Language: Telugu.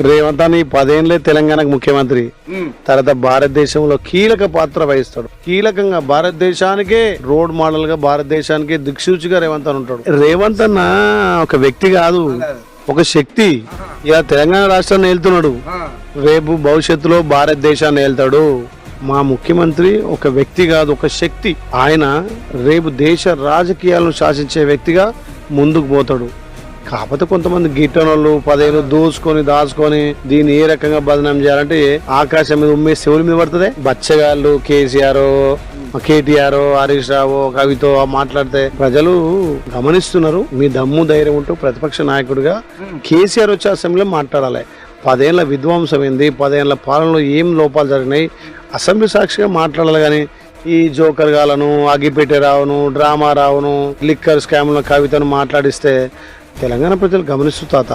రేవంత్ అని పదేళ్ళే తెలంగాణకు ముఖ్యమంత్రి. తర్వాత భారతదేశంలో కీలక పాత్ర వహిస్తాడు. కీలకంగా భారతదేశానికే రోడ్ మోడల్గా భారతదేశానికి దిక్సూచిగా రేవంత్ అని ఉంటాడు. రేవంత్ అన్న ఒక వ్యక్తి కాదు ఒక శక్తి. ఇక తెలంగాణ రాష్ట్రాన్ని వెళ్తున్నాడు రేపు భవిష్యత్తులో భారతదేశాన్ని వెళ్తాడు మా ముఖ్యమంత్రి ఒక వ్యక్తి కాదు ఒక శక్తి. ఆయన రేపు దేశ రాజకీయాలను శాసించే వ్యక్తిగా ముందుకు పోతాడు. కాకపోతే కొంతమంది గిట్టనోళ్ళు పదేళ్ళు దోచుకొని దాచుకొని దీన్ని ఏ రకంగా బదనాం చేయాలంటే ఆకాశం మీద ఉమ్మే శివుల మీద పడుతుంది. బచ్చగాళ్ళు కేసీఆర్ కేటీఆర్ హరీష్ రావు కవితో మాట్లాడితే ప్రజలు గమనిస్తున్నారు. మీ దమ్ము ధైర్యం ఉంటూ ప్రతిపక్ష నాయకుడిగా కేసీఆర్ వచ్చే అసెంబ్లీలో మాట్లాడాలి. పదేళ్ళ విధ్వంసం ఏంది? పదేళ్ళ పాలనలో ఏం లోపాలు జరిగినాయి? అసెంబ్లీ సాక్షిగా మాట్లాడాలి కానీ ఈ జోకర్ గాలను అగిపెట్టే రావును డ్రామా రావును లిక్కర్ స్కామ్ల కవితను మాట్లాడిస్తే తెలంగాణ ప్రజలు గమనిస్తూ తాత.